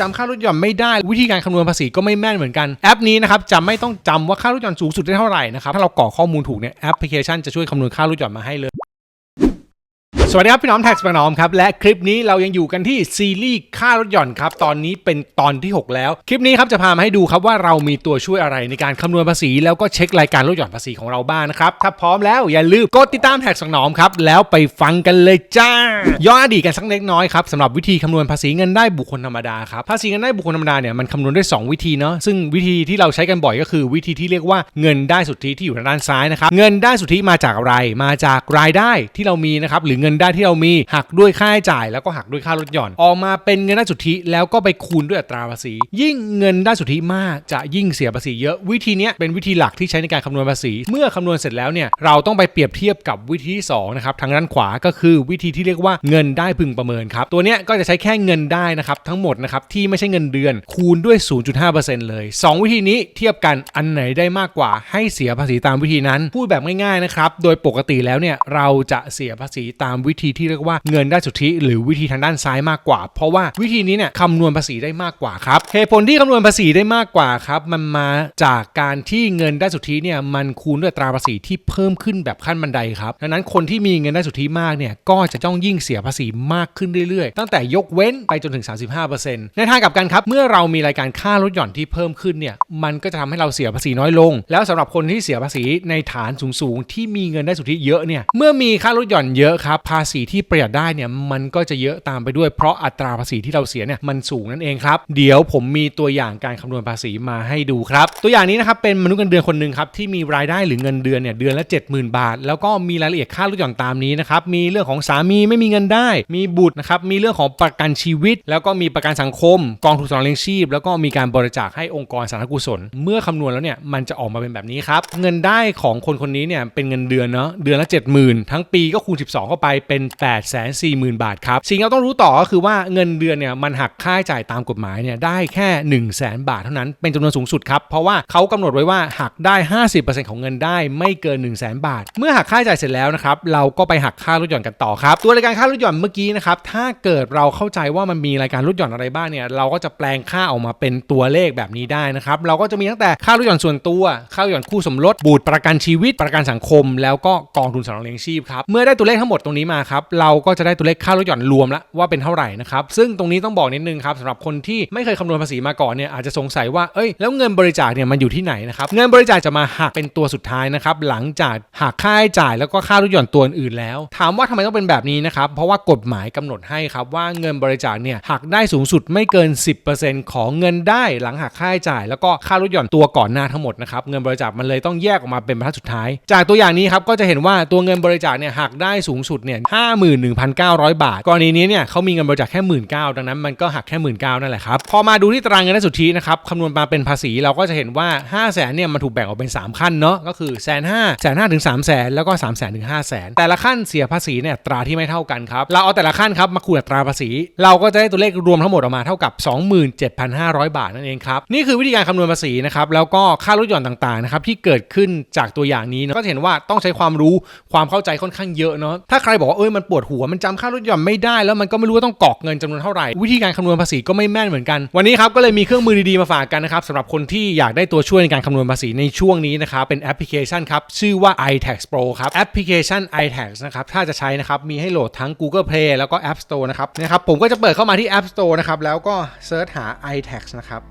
จำค่าลดหย่อนไม่ได้วิธีการคำนวณภาษีก็ไม่แม่นเหมือนกันแอปนี้นะครับจะไม่ต้องจำว่าค่าลดหย่อนสูงสุดได้เท่าไหร่นะครับถ้าเรากรอกข้อมูลถูกเนี่ยแอปพลิเคชันจะช่วยคำนวณค่าลดหย่อนมาให้เลย สวัสดีครับ พี่น้องแท็กส์ปน้อมครับ และคลิปนี้เรายังอยู่กันที่ซีรีส์ค่ารถหย่อนครับ ตอนนี้เป็นตอนที่ 6 แล้ว คลิปนี้ครับจะพามาให้ดูครับว่าเรามีตัวช่วยอะไรในการคำนวณภาษี แล้วก็เช็ครายการลดหย่อนภาษีของเราบ้างนะครับ ถ้าพร้อมแล้วอย่าลืมกดติดตามแท็กส์ปน้อมครับ แล้วไปฟังกันเลยจ้า ย้อนอดีตกันสักเล็กน้อยครับสำหรับวิธีคำนวณภาษีเงินได้บุคคลธรรมดาครับภาษีเงินได้บุคคลธรรมดาเนี่ยมันคำนวณได้สองวิธีเนาะซึ่งวิธีที่เราใช้กันบ่อยก็คือ วิธีที่เรียกว่าเงินได้สุทธิที่อยู่ทางด้านซ้ายนะครับเงินได้สุทธิมาจากอะไรมาจากรายได้ที่เรามีนะครับหรือเงินได้ที่เรามีหักด้วยค่าใช้จ่าย แล้วก็หักด้วยค่าลดหย่อน ออกมาเป็นเงินได้สุทธิแล้วก็ไปคูณด้วยอัตราภาษี ยิ่งเงินได้สุทธิมากจะยิ่งเสียภาษีเยอะวิธีนี้เป็นวิธีหลักที่ใช้ในการคำนวณภาษี เมื่อคำนวณเสร็จแล้วเนี่ยเราต้องไปเปรียบเทียบกับวิธีที่สองนะครับทางด้านขวาก็คือวิธีที่เรียกว่าเงินได้พึงประเมินครับตัวเนี้ยก็จะใช้แค่เงินได้นะครับทั้งหมดนะครับที่ไม่ใช่เงินเดือน คูณด้วย 0.5%เลยสองวิธีนี้เทียบกันอันไหนได้มากกว่าให้เสียภาษีตามวิธีนั้น พูดแบบง่ายๆนะครับโดยปกติแล้วเนี่ยเราจะเสียภาษีตามวิธีที่เรียกว่าเงินได้สุทธิ หรือวิธีทางด้านซ้ายมากกว่า เพราะว่าวิธีนี้เนี่ยคำนวณภาษีได้มากกว่าครับเหตุผลที่คำนวณภาษีได้มากกว่าครับมันมาจากการที่เงินได้สุทธิเนี่ยมันคูณด้วยตราภาษีที่เพิ่มขึ้นแบบขั้นบันไดครับดังนั้นคนที่มีเงินได้สุทธิมากเนี่ยก็จะต้องยิ่งเสียภาษีมากขึ้นเรื่อยๆ ตั้งแต่ยกเว้นไปจนถึง 35%ในทางกลับกันครับเมื่อเรามีรายการค่าลดหย่อนที่เพิ่มขึ้นเนี่ยมันก็จะทำให้เราเสียภาษีน้อยลง แล้วสำหรับคนที่เสียภาษีในฐานสูงๆที่มีเงินได้สุทธิเยอะเนี่ยเมื่อมีค่าลดหย่อนเยอะครับภาาษีที่ประหยัดได้เนี่ยมันก็จะเยอะตามไปด้วยเพราะอัตราภาษีที่เราเสียเนี่ยมันสูงนั่นเองครับ เดี๋ยวผมมีตัวอย่างการคำนวณภาษีมาให้ดูครับ ตัวอย่างนี้นะครับเป็นมนุษย์เงินเดือนคนหนึ่งครับที่มีรายได้หรือเงินเดือนเนี่ยเดือนละ 70,000 บาท แล้วก็มีรายละเอียดค่าลดหย่อนตามนี้นะครับมีเรื่องของสามีไม่มีเงินได้ มีบุตรนะครับมีเรื่องของประกันชีวิต แล้วก็มีประกันสังคม กองทุนสำรองเลี้ยงชีพ แล้วก็มีการบริจาคให้องค์กรสาธารณกุศล เมื่อคำนวณแล้วเนี่ยมันจะออกมาเป็นแบบนี้ครับเงินได้ของคนคนนี้เนี่ยเป็นเงินเดือนเนาะเดือนละ 70,000 ทั้งปีก็คูณ 12 เข้าไปเป็น 840,000 บาทครับ สิ่งที่เราต้องรู้ต่อก็คือว่าเงินเดือนเนี่ยมันหักค่าใช้จ่ายตามกฎหมายเนี่ยได้แค่ 1 0 0 0 0แบาทเท่านั้นเป็นจำนวนสูงสุดครับ เพราะว่าเขากำหนดไว้ว่าหักได้ 50%ของเงินได้ไม่เกิน 1 0 0 0 0แบาท เมื่อหักค่าใช้จ่ายเสร็จแล้วนะครับเราก็ไปหักค่าลดหย่อนกันต่อครับ ตัวรายการค่าลดหย่อนเมื่อกี้นะครับถ้าเกิดเราเข้าใจว่ามันมีรายการลดหย่อนอะไรบ้างเนี่ยเราก็จะแปลงค่าออกมาเป็นตัวเลขแบบนี้ได้นะครับเราก็จะมีตั้งแต่ค่าลดหย่อนส่วนตัว ค่าลดหย่อนคู่สมรสบุตรประกันชีวิตประกันสังคม แล้วก็กองทุนสำรองเลี้ยงชีพครับเมื่อได้ตัวเลขทั้งหมดตรงนี้มาครับเราก็จะได้ตัวเลขค่าลดหย่อนรวมแล้วว่าเป็นเท่าไหร่นะครับซึ่งตรงนี้ต้องบอกนิดนึงครับสำหรับคนที่ไม่เคยคำนวณภาษีมาก่อนเนี่ยอาจจะสงสัยว่าเอ้ยแล้วเงินบริจาคเนี่ยมันอยู่ที่ไหนนะครับเงินบริจาคจะมาหักเป็นตัวสุดท้ายนะครับหลังจากหักค่าใช้จ่ายแล้วก็ค่าลดหย่อนตัวอื่นแล้ว ถามว่าทำไมต้องเป็นแบบนี้นะครับเพราะว่ากฎหมายกำหนดให้ครับว่าเงินบริจาคเนี่ยหักได้สูงสุดไม่เกิน 10%ของเงินได้หลังหักค่าใช้จ่าย แล้วก็ค่าลดหย่อนตัวก่อนหน้าทั้งหมดนะครับเงินบริจาคมันเลยต้องแยกออกมาเป็นบรรทัดสุดท้าย จากตัวอย่างนี้ครับก็จะเห็นว่าตัวเงินบริจาคเนี่ยหักได้สูงสุดเนี่ยห้าหมื่นหนึ่งพันเก้าร้อยบาท กรณีนี้เนี่ยเขามีเงินบริจาคแค่หมื่นเก้าดังนั้นมันก็หักแค่หมื่นเก้านั่นแหละครับ พอมาดูที่ตารางเงินได้สุทธินะครับคำนวณมาเป็นภาษีเราก็จะเห็นว่า 5 0 0แสนเนี่ยมันถูกแบ่งออกเป็น 3 ขั้นเนาะก็คือแสนห้าแสนห้าถึงสามแสนแล้วก็3ามแสนถึงห้าแสนแต่ละขั้นเสียภาษีเนี่ยตราที่ไม่เท่ากันครับเราเอาแต่ละขั้นครับมาคูณอัตราภาษี เราก็จะได้ตัวเลขรวมทั้งหมดออกมาเท่ากับ 27,500 บาทนั่นเองครับนี่คือวิธีการคำนวณภาษีนะครับแล้วก็ค่าลดหย่อนต่างๆนะครับที่เกิดขึ้นจากตัวอย่างนี้นะก็เห็นว่าต้องใช้ความรู้ความเข้าใจค่อนข้างเยอะเนาะถ้าใครบอกว่าเอ้ยมันปวดหัวมันจำค่าลดหย่อนไม่ได้ แล้วมันก็ไม่รู้ว่าต้องกอกเงินจำนวนเท่าไหร่วิธีการคำนวณภาษีก็ไม่แม่นเหมือนกัน วันนี้ครับก็เลยมีเครื่องมือดีๆมาฝากกันนะครับสำหรับคนที่อยากได้ตัวช่วยในการคำนวณภาษีในช่วงนี้นะครับเป็นแอปพลิเคชันครับชื่อว่า iTax Pro ครับแอปพลิเคชัน iTax นะครับถ้าจะใช้นะครับมีให้โหลดทั้ง Google Play แล้วก็ App Store นะครับนะครับผมก็จะเปิดเข้ามาที่ App Store นะครับแล้วก็เซิร์ชหา iTax นะครับ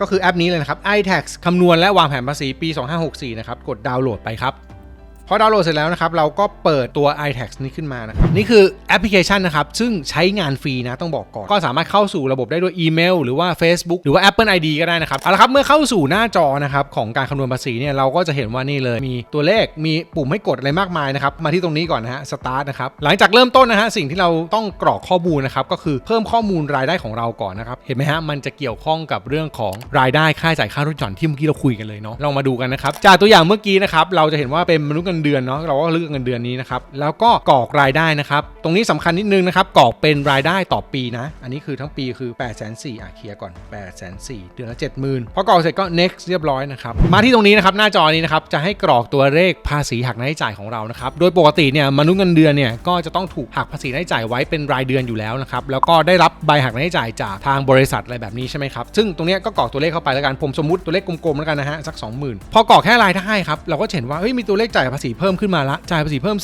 ก็คือแอปนี้เลยนะครับ iTax คำนวณและวางแผนภาษีปี 2564 นะครับ กดดาวน์โหลดไปครับ พอดาวน์โหลดเสร็จแล้วนะครับ เราก็เปิดตัว iTax นี้ขึ้นมานะครับ นี่คือแอปพลิเคชันนะครับ ซึ่งใช้งานฟรีนะ ต้องบอกก่อน ก็สามารถเข้าสู่ระบบได้ด้วยอีเมล หรือว่า Facebook หรือว่า Apple ID ก็ได้นะครับ เอาละครับ เมื่อเข้าสู่หน้าจอนะครับ ของการคำนวณภาษีเนี่ย เราก็จะเห็นว่านี่เลย มีตัวเลข มีปุ่มให้กดอะไรมากมายนะครับ มาที่ตรงนี้ก่อนนะฮะ Start นะครับ หลังจากเริ่มต้นนะฮะ สิ่งที่เราต้องกรอกข้อมูลนะครับ ก็คือเพิ่มข้อมูลรายได้ของเราก่อนนะครับ เห็นไหมฮะ มันจะเกี่ยวข้องกับเรื่องของรายได้ค่าจ่ายค่าลดหย่อนที่เมื่อกี้เราคุยกันเลยเนาะลองมาดูกันนะครับจากตัวอย่างเมื่อกี้นะครับเราจะเห็นว่าเป็นมนุษย์เงินนเดือนเนาะเราก็เลือกเงินเดือนนี้นะครับแล้วก็กรอกรายได้นะครับตรงนี้สำคัญนิดนึงนะครับกรอกเป็นรายได้ต่อปีนะ อันนี้คือทั้งปีคือ8 4 0 0 0อะเคลียร์ก่อน8 4 0 0 0เดือนละ70,000พอกรอกเสร็จก็ next เรียบร้อยนะครับมาที่ตรงนี้นะครับหน้าจอนี้นะครับจะให้กรอกตัวเลขภาษีหักหน้าใช้จ่ายของเรานะครับโดยปกติเนี่ยมนุษย์เงินเดือนเนี่ยก็จะต้องถูกหักภาษีหน้าใช้จ่ายไว้เป็นรายเดือนอยู่แล้วนะครับแล้วก็ได้รับใบหักหน้าใช้จ่ายจากทางบริษัทอะไรแบบนี้ใช่ไหมครับซึ่งตรงนี้ก็กรอกตัวเลขเข้าไปแล้วกันผมสมมติตัวเลขกลมๆแล้วกันนะฮะสัก 20,000 พอกรอกแค่รายได้ครับเราก็เห็นว่าเฮ้ยมีตัวเลขจ่ายภาษีเพิ่มขึ้นมาละจ่ายภาษีเพิ่ม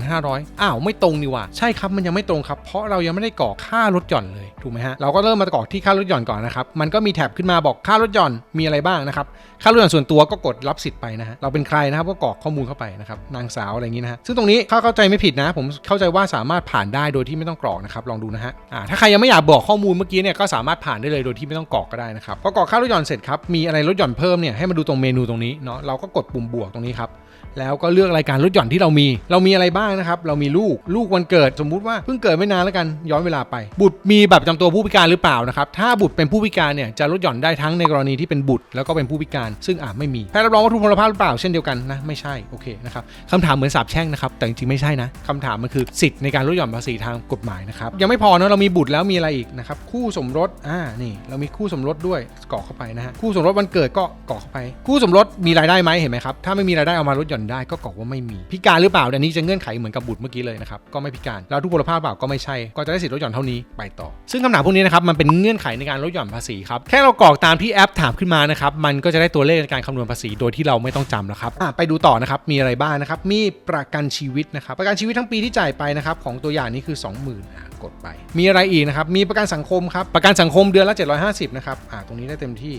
43,500 อ้าวไม่ตรงนี่ว่าใช่ครับมันยังไม่ตรงครับ เพราะเรายังไม่ได้กรอกค่ารถหย่อนเลยถูกไหมฮะเราก็เริ่มมากรอกที่ค่ารถหย่อนก่อนนะครับมันก็มีแท็บขึ้นมาบอกค่ารถหย่อนมีอะไรบ้างนะครับค่ารถหย่อนส่วนตัวก็กดรับสิทธิ์ไปนะฮะเราเป็นใครนะครับก็กรอกข้อมูลเข้าไปนะครับนางสาวอะไรอย่างนี้นะฮะซึ่งตรงนี้ถ้าเข้าใจไม่ผิดนะ ผมเข้าใจว่าสามารถผ่านได้โดยที่ไม่ต้องกรอกนะครับลองดูนะฮะอ่าถ้าใครยังไม่อยากบอกข้อมูลเมื่อกี้เนี่ยก็สามารถผ่านได้เลยโดยที่ไม่ต้องกรอกก็ได้นะครับพอกรอกค่ารถหย่อนเสร็จครับมีอะไรลดหย่อนเพิ่มเนี่ยให้มาดูตรงเมนูตรงนี้เนาะเราก็กดปุ่มบวกตรงนี้ครับแล้วก็เลือกรายการลดหย่อนที่เรามี เรามีอะไรบ้างนะครับ เรามีลูกลูกวันเกิดสมมุติว่าเพิ่งเกิดไม่นานแล้วกันย้อนเวลาไป บุตรมีแบบประจำตัวผู้พิการหรือเปล่านะครับถ้าบุตรเป็นผู้พิการเนี่ยจะลดหย่อนได้ทั้งในกรณีที่เป็นบุตรแล้วก็เป็นผู้พิการ ซึ่งอ่าไม่มีแพทย์รับรองวัตถุพลภาพหรือเปล่าเช่นเดียวกันนะไม่ใช่โอเคนะครับคำถามเหมือนสาบแช่งนะครับแต่จริงๆไม่ใช่นะคำถามมันคือสิทธิ์ในการลดหย่อนภาษีทางกฎหมายนะครับยังไม่พอเนอะเรามีบุตรแล้วมีอะไรอีกนะครับคู่สมรสอ่านี่เรามีคู่สมรสด้วยกรอกเข้าไปนะฮะคู่สมรสวันเกิดก็กรอกเข้าไป คู่สมรสมีรายได้ไหมเห็นไหมครับถ้าไม่มีรายได้เอามาลดหย่อนได้ก็กรอกว่าไม่มี พิการหรือเปล่าอันนี้จะเงื่อนไขเหมือนกับบุตรเมื่อกี้เลยนะครับก็ไม่พิการแล้วทุกพลภาพเปล่าก็ไม่ใช่ก็จะได้สิทธิ์ลดหย่อนเท่านี้ไปต่อ ซึ่งคำถามพวกนี้นะครับมันเป็นเงื่อนไขในการลดหย่อนภาษีครับแค่เรากรอกตามที่แอปถามขึ้นมานะครับมันก็จะได้ตัวเลขในการคำนวณภาษีโดยที่เราไม่ต้องจำแล้วครับไปดูต่อนะครับมีอะไรบ้างนะครับมีประกันชีวิตนะครับประกันชีวิตทั้งปีที่จ่ายไปนะครับของตัวอย่างนี้คือ 20,000อะกดไป มีอะไรอีกนะครับ มีประกันสังคมครับ ประกันสังคมเดือนละ 750 นะครับ อะตรงนี้ได้เต็มที่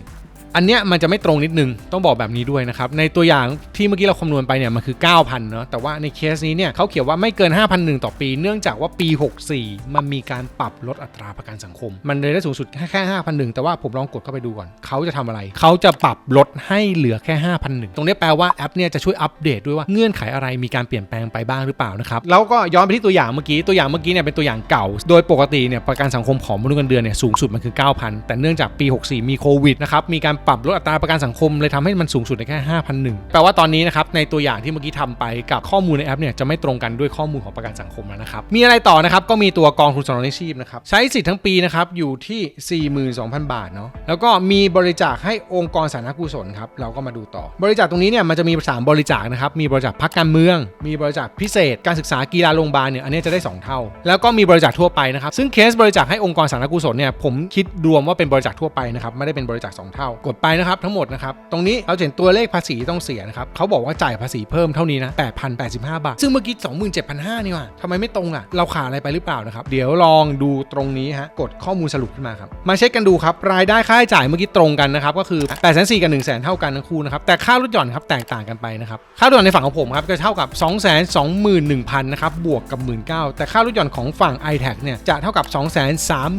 อันเนี้ยมันจะไม่ตรงนิดนึง ต้องบอกแบบนี้ด้วยนะครับ ในตัวอย่างที่เมื่อกี้เราคำนวณไปเนี่ยมันคือ 9,000เนาะแต่ว่าในเคสนี้เนี่ยเขาเขียนว่าไม่เกิน 5,001ต่อปี เนื่องจากว่าปี 64 มันมีการปรับลดอัตราประกันสังคม มันเลยได้สูงสุดแค่แค่5,001แต่ว่าผมลองกดเข้าไปดูก่อนเขาจะทำอะไร เขาจะปรับลดให้เหลือแค่5,001ตรงนี้แปลว่าแอปเนี่ยจะช่วยอัปเดตด้วยว่าเงื่อนไขอะไรมีการเปลี่ยนแปลงไปบ้างหรือเปล่านะครับแล้วก็ย้อนไปที่ตัวอย่างเมื่อกี้ตัวอย่างเมื่อกี้เนี่ยเป็นตัวอย่างเก่า โดยปกติเนี่ยประกันสังคมของมนุษย์เงินเดือนเนี่ยสูงสุดมันคือ 9,000 แต่เนื่องจากปี 64 มีโควิดนะครับมีการปรับลดอัตราประกันสังคมเลยทำให้มันสูงสุดได้แค่ 5,001แปลว่าตอนนี้นะครับในตัวอย่างที่เมื่อกี้ทำไปกับข้อมูลในแอปเนี่ยจะไม่ตรงกันด้วยข้อมูลของประกันสังคมแล้วนะครับมีอะไรต่อนะครับก็มีตัวกองทุนสำรองเลี้ยงชีพนะครับใช้สิทธิ์ทั้งปีนะครับอยู่ที่ 42,000 บาทเนาะแล้วก็มีบริจาคให้องค์กรสาธารณกุศลครับเราก็มาดูต่อ บริจาคตรงนี้เนี่ยมันจะมี 3 บริจาคนะครับมีบริจาคพักการเมือง มีบริจาคพิเศษ การศึกษากีฬาโรงพยาบาลเนี่ยอันนี้จะได้ 2 เท่า แล้วก็มีบริจาคทั่วไปนะครับซึ่งเคสบริจาคให้องค์กรสาธารณกุศลเนี่ยผมคิดรวมว่าเป็นบริจาคทั่วไปนะครับไม่ได้เป็นบริจาคสองเท่ากดไปนะครับทั้งหมดนะครับตรงนี้เราเห็นตัวเลขภาษีต้องเสียนะครับเขาบอกว่าจ่ายภาษีเพิ่มเท่านี้นะ8,085 บาท ซึ่งเมื่อกี้ 27,500นี่ว่ะทำไมไม่ตรงอะ เราขาดอะไรไปหรือเปล่านะครับ เดี๋ยวลองดูตรงนี้ฮะกดข้อมูลสรุปขึ้นมาครับ มาเช็คกันดูครับ รายได้ค่าใช้จ่ายเมื่อกี้ตรงกันนะครับ ก็คือ8 4 0 0 0กับ 1 0 0 0 0เท่ากันทั้งคู่นะครับ แต่ค่าลดหย่อนครับแตกต่างกันไปนะครับ ค่าลดหย่อนในฝั่งของผมครับจะเท่ากับ 2 2 1 0 0 0นะครับบวกกับ 19,000แต่ค่าลดหย่อนของฝั่ง i t a x เนี่ยจะเท่ากับ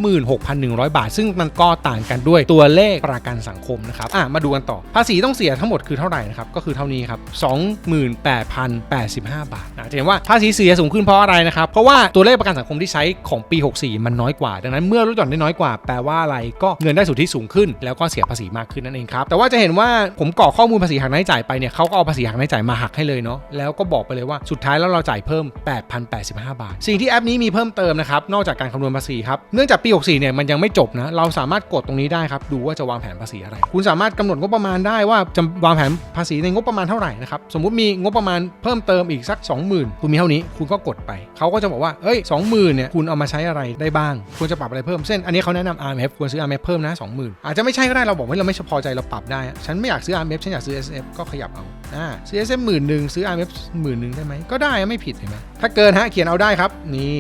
236,100 บาท ซึ่งมันก็ต่างกันด้วยตัวเลขประกันสังคมนะครับอะมาดูกันต่อ ภาษีต้องเสียทั้งหมดคือเท่าไหร่นะครับก็คือเท่านี้ครับ28,085 บาท จะเห็นว่าภาษีเสียสูงขึ้นเพราะอะไรนะครับ เพราะว่าตัวเลขประกันสังคมที่ใช้ของปี 64 มันน้อยกว่า ดังนั้นเมื่อลดหย่อนได้น้อยกว่าแปลว่าอะไรก็เงินได้สุทธิสูงขึ้น แล้วก็เสียภาษีมากขึ้นนั่นเองครับแต่ว่าจะเห็นว่าผมกรอกข้อมูลภาษีหักนาใช้จ่ายไปเนี่ยเขาก็เอาภาษีหักนาใช้จ่ายมาหักให้เลยเนาะแล้วก็บอกไปเลยว่าสุดท้ายแล้วเราจ่ายเพิ่ม 8,085 บาท สิ่งที่แอปนี้มีเพิ่มเติมนะครับนอกจากการคำนวณภาษีครับเนื่องจากปี 64 เนี่ยมันยังไม่จบนะเราสามารถกดตรงนี้ได้ครับดูว่าจะวางแผนภาษีอะไร คุณสามารถกำหนดงบประมาณได้ว่าจะวางแผนภาษีในงบประมาณเท่าไหร่นะครับสมมุติมีงบประมาณเพิ่มเติมอีกสัก 20,000คุณมีเท่านี้ คุณก็กดไป เขาก็จะบอกว่าเอ้ย20,000เนี่ยคุณเอามาใช้อะไรได้บ้าง ควรจะปรับอะไรเพิ่ม เช่น อันนี้เขาแนะนำ RMF ควรซื้อ RMF เพิ่มนะ20,000 อาจจะไม่ใช่ก็ได้ เราบอกว่าเราไม่พอใจเราปรับได้ ฉันไม่อยากซื้อ RMF ฉันอยากซื้อ SF ก็ขยับเอาอ่าซื้อ SF หมื่นหนึ่งซื้อ RMF หมื่นหนึ่งได้ไหมก็ได้ไม่ผิดเห็นไหมถ้าเกินฮะเขียนเอาได้ครับนี่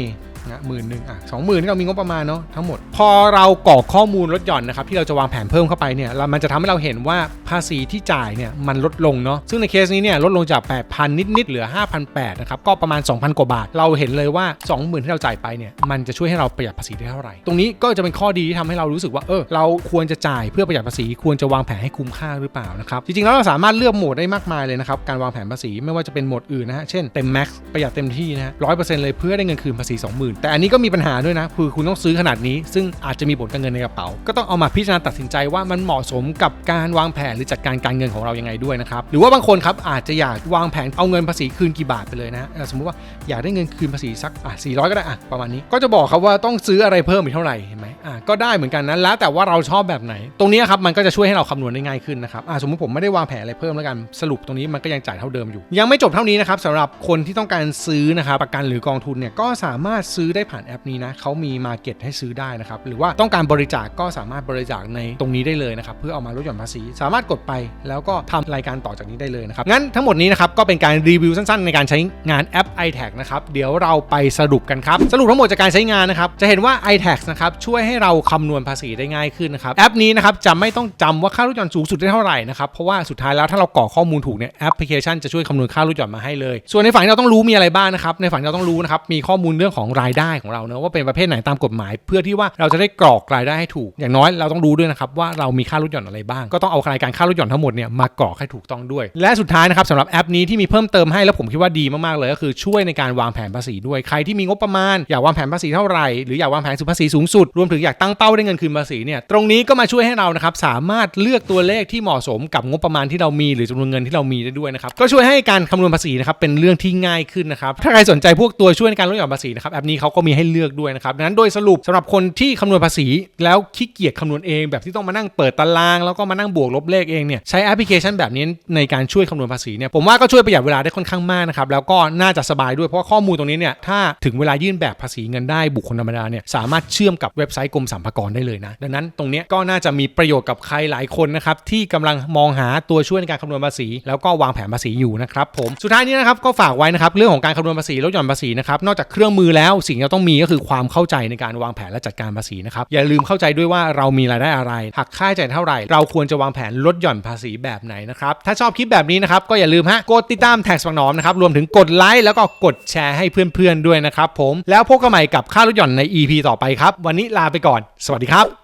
นะหมื่นหนึ่งอะสองหมื่นที่เรามีงบประมาณเนาะทั้งหมด พอเรากรอกข้อมูลลดหย่อนนะครับที่เราจะวางแผนเพิ่มเข้าไปเนี่ยมันจะทำให้เราเห็นว่าภาษีที่จ่ายเนี่ยมันลดลงเนาะซึ่งในเคสนี้เนี่ยลดลงจาก 8,000 นิดๆเหลือ 5,800นะครับก็ประมาณ 2,000 กว่าบาท เราเห็นเลยว่า 20,000 ที่เราจ่ายไปเนี่ยมันจะช่วยให้เราประหยัดภาษีได้เท่าไหร่ ตรงนี้ก็จะเป็นข้อดีที่ทำให้เรารู้สึกว่าเออเราควรจะจ่ายเพื่อประหยัดภาษีควรจะวางแผนให้คุ้มค่าหรือเปล่านะครับจริงๆแล้วเราสามารถเลือกโหมดได้มากมายเลยนะครับการวางแผนภาษีไม่ว่าจะเป็นโหมดอื่นนะฮะเช่นเต็มแม็กซ์ประหยัดเต็มที่นะฮะร้อยเปอร์เซ็นต์เลยเพื่อได้เงินคืนภาษี 20,000อื่น แต่อันนี้ก็มีปัญหาด้วยนะ คือคุณต้องซื้อขนาดนี้ ซึ่งอาจจะมีผลกับเงินในกระเป๋า ก็ต้องเอามาพิจารณาตัดสินใจว่ามันเหมาะสมกับการวางแผนหรือจัดการการเงินของเรายังไงด้วยนะครับ หรือว่าบางคนครับอาจจะอยากวางแผนเอาเงินภาษีคืนกี่บาทไปเลยนะ สมมติว่าอยากได้เงินคืนภาษีสักอะ400 ก็ได้อะประมาณนี้ ก็จะบอกครับว่าต้องซื้ออะไรเพิ่มอีกเท่าไหร่เห็นไหมอะก็ได้เหมือนกันนะแล้วแต่ว่าเราชอบแบบไหน ตรงนี้ครับมันก็จะช่วยให้เราคำนวณได้ง่ายขึ้นนะครับอะสมมติผมไม่ได้วางแผนอะไรเพิ่มแล้วกันสรุปตรงนี้มันก็ยังจ่ายเท่าเดิมอยู่ ยังไม่จบเท่านี้นะครับสำหรับคนที่ต้องการซื้อนะครับประกันหรือกองทุนเนี่ยก็สามารถซื้อได้ผ่านแอปนี้นะเขามีมาเก็ตให้ซื้อได้นะครับหรือว่าต้องการบริจาคก็สามารถบริจาคในตรงนี้ได้เลยนะครับเพื่อเอามาลดหย่อนภาษี สามารถกดไปแล้วก็ทำรายการต่อจากนี้ได้เลยนะครับงั้นทั้งหมดนี้นะครับก็เป็นการรีวิวสั้นๆ ในการใช้งานแอป iTax นะครับเดี๋ยวเราไปสรุปกันครับสรุปทั้งหมดจากการใช้งานนะครับจะเห็นว่า iTax นะครับช่วยให้เราคำนวณภาษีได้ง่ายขึ้นนะครับแอปนี้นะครับจะไม่ต้องจำว่าค่าลดหย่อนสูงสุดได้เท่าไหร่นะครับเพราะว่าสุดท้ายแล้วถ้าเรากรอกข้อมูลถูกเนี่ยแอปพลิเคชันจะช่วยคำนวณค่าลดหย่อนมาให้เลย ส่วนในฝั่งที่เราต้องรู้มีอะไรบ้างนะครับในฝั่งที่เราต้องรู้นะครับมีข้อมูลเรื่องของรายได้ของเราเนะว่าเป็นประเภทไหนตามกฎหมาย เพื่อที่ว่าเราจะได้กรอกรายได้ให้ถูก อย่างน้อยเราต้องรู้ด้วยนะครับว่าเรามีค่าลดหย่อนอะไรบ้าง ก็ต้องเอารายการค่าลดหย่อนทั้งหมดเนี่ยมากรอกให้ถูกต้องด้วย และสุดท้ายนะครับสำหรับแอปนี้ที่มีเพิ่มเติมให้แล้วผมคิดว่าดีมากๆเลยก็คือช่วยในการวางแผนภาษีด้วยใครที่มีงบประมาณอยากวางแผนภาษีเท่าไหร่หรืออยากวางแผนสุภาษีสูงสุดรวมถึงอยากตั้งเป้าได้เงินคืนภาษีเนี่ยตรงนี้ก็มาช่วยให้เรานะครับสามารถเลือกตัวเลขที่เหมาะสมกับงบประมาณที่เรามีหรือจำนวนเงินที่เรามีได้ด้วยนะครับก็ช่วยให้การคำนวณภาษีนะครับเป็นเรื่องที่ง่ายขึ้นนะครับถ้าใครสนใจพวกตัวช่วยในการลดหย่อนภาษีนะครับแอปนี้เขาก็มีให้เลือกด้วยนะครับดังนั้นโดยสรุปสำหรับคนที่คำนวณภาษีแล้วขี้เกียจคำนวณเอง แบบที่ต้องมานั่งเปิดตาราง แล้วก็มานั่งบวกลบเลขเองเนี่ยใช้แอปพลิเคชันแบบนี้ในการช่วยคำนวณภาษีเนี่ยผมว่าก็ช่วยประหยัดเวลาได้ค่อนข้างมากนะครับแล้วก็น่าจะสบายด้วยเพราะว่าข้อมูลตรงนี้เนี่ยถ้าถึงเวลายื่นแบบภาษีเงินได้บุคคลธรรมดาเนี่ยสามารถเชื่อมกับเว็บไซต์กรมสรรพากรได้เลยนะดังนั้นตรงนี้ก็น่าจะมีประโยชน์กับใครหลายคนนะครับที่กำลังมองหาตัวช่วยในการคำนวณภาษี แล้วก็วางแผนภาษีอยู่นะครับผมสุดท้ายนี้นะครับก็ฝากไว้นะครับเรื่องของการคำนวณภาษีลดหย่อนภาษีนะครับนอกจากเครื่องมือแล้วสิ่งที่เราต้องมีก็คือความเข้าใจในการวางแผนและจัดการภาษีนะครับอย่าลืมเข้าใจด้วยว่าเรามีรายได้อะไรหักค่าใช้จ่ายเท่าไหร่ เราควรจะวางแผนลดหย่อนภาษีแบบไหนนะครับถ้าชอบคลิปแบบนี้นะครับก็อย่าลืมฮะกดติดตามแท็กสังหนอมนะครับรวมถึงกดไลค์แล้วก็กดแชร์ให้เพื่อนๆด้วยนะครับผมแล้วพบกันใหม่กับค่าลดหย่อนใน EP ต่อไปครับ วันนี้ลาไปก่อน สวัสดีครับ